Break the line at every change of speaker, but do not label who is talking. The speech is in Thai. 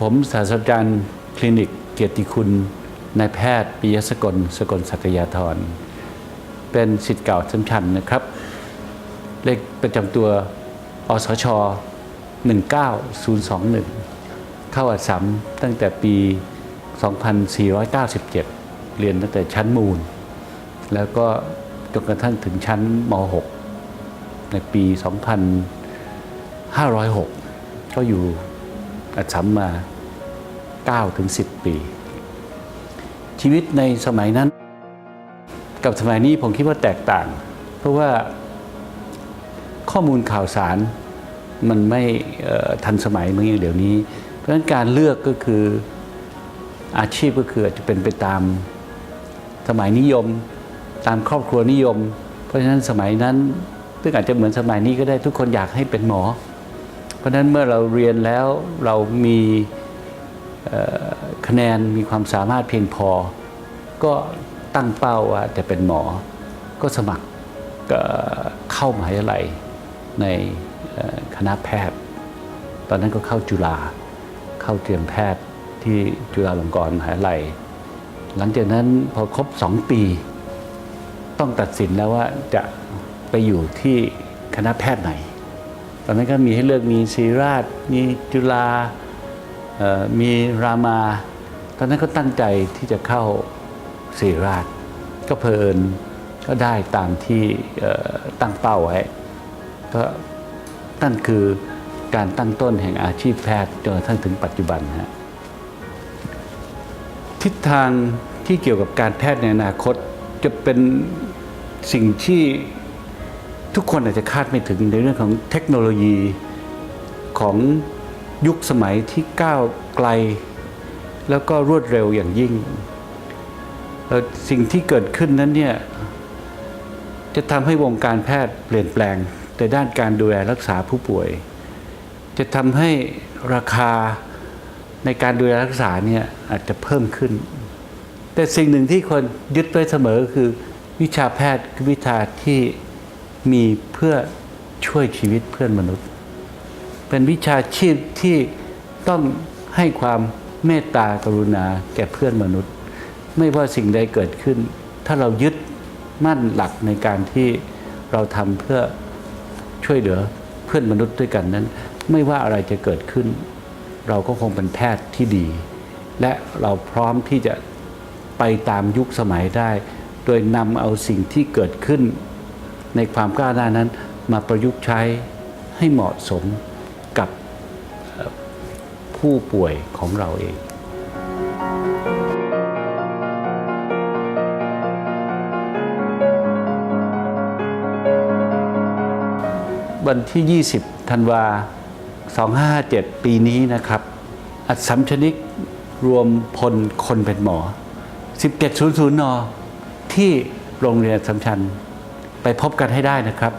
ผมศาสตราจารย์คลินิกเกียรติคุณนายแพทย์ปิยสกลสกลสัตยาธร เป็นสิทธิ์เก่าสำชันนะครับ เลขประจำตัวอสช 19021 เข้าอัดสมตั้งแต่ปี 2497 เรียนตั้งแต่ชั้นมูล แล้วก็จนกระทั่งถึงชั้นม .6 ในปี 2506 ก็อยู่ อัดสมมา9ถึง10 ปี ชีวิตในสมัยนั้น กับสมัยนี้ผมคิดว่าแตกต่าง เพราะว่าข้อมูลข่าวสารมันไม่ทันสมัยเหมือนอย่างเดี๋ยวนี้ เพราะฉะนั้นการเลือกก็คืออาชีพก็คืออาจจะเป็นไปตามสมัยนิยม ตามครอบครัวนิยม เพราะฉะนั้นสมัยนั้นซึ่งอาจจะเหมือนสมัยนี้ก็ได้ทุกคนอยากให้เป็นหมอ เพราะนั้นเมื่อเราเรียนแล้วเรามีคะแนนมีความสามารถเพียงพอ ก็ตั้งเป้าว่าจะเป็นหมอ ก็สมัครเข้ามหาวิทยาลัยในคณะแพทย์ ตอนนั้นก็เข้าจุฬาเข้าเตรียมแพทย์ที่จุฬาลงกรณ์มหาวิทยาลัย หลังจากนั้นพอครบสองปี ต้องตัดสินแล้วว่าจะไปอยู่ที่คณะแพทย์ไหน ตอนนั้นก็มีให้เลือกมีศรีราช มีจุฬามีรามา ตอนนั้นก็ตั้งใจที่จะเข้าศรีราช ก็เพลินก็ได้ตามที่ตั้งเป้าไว้ก็นั่นคือการตั้งต้นแห่งอาชีพแพทย์จนกระทั่งถึงปัจจุบันฮะทิศทางที่เกี่ยวกับการแพทย์ในอนาคตจะเป็นสิ่งที่ ทุกคนอาจจะคาดไม่ถึงในเรื่องของเทคโนโลยีของยุคสมัยที่ก้าวไกล แล้วก็รวดเร็วอย่างยิ่ง สิ่งที่เกิดขึ้นนั้นเนี่ยจะทำให้วงการแพทย์เปลี่ยนแปลงในด้านการดูแลรักษาผู้ป่วย จะทำให้ราคาในการดูแลรักษาเนี่ยอาจจะเพิ่มขึ้น แต่สิ่งหนึ่งที่คนยึดไว้เสมอคือวิชาแพทย์คือวิชาที่ มีเพื่อช่วยชีวิตเพื่อนมนุษย์ เป็นวิชาชีพที่ต้องให้ความเมตตากรุณาแก่เพื่อนมนุษย์ ไม่ว่าสิ่งใดเกิดขึ้น ถ้าเรายึดมั่นหลักในการที่เราทำเพื่อช่วยเหลือเพื่อนมนุษย์ด้วยกันนั้น ไม่ว่าอะไรจะเกิดขึ้น เราก็คงเป็นแพทย์ที่ดี และเราพร้อมที่จะไปตามยุคสมัยได้ โดยนำเอาสิ่งที่เกิดขึ้น ในความกล้าหน้านั้นมาประยุกต์ใช้ให้เหมาะสมกับผู้ป่วยของเราเองวันที่ 20 ธันวา 2557 ปีนี้นะครับ อัดสัมชนิกรวมพลคนเป็นหมอ 1700 น ที่โรงเรียนสสัมชัญ ไปพบกันให้ได้นะครับ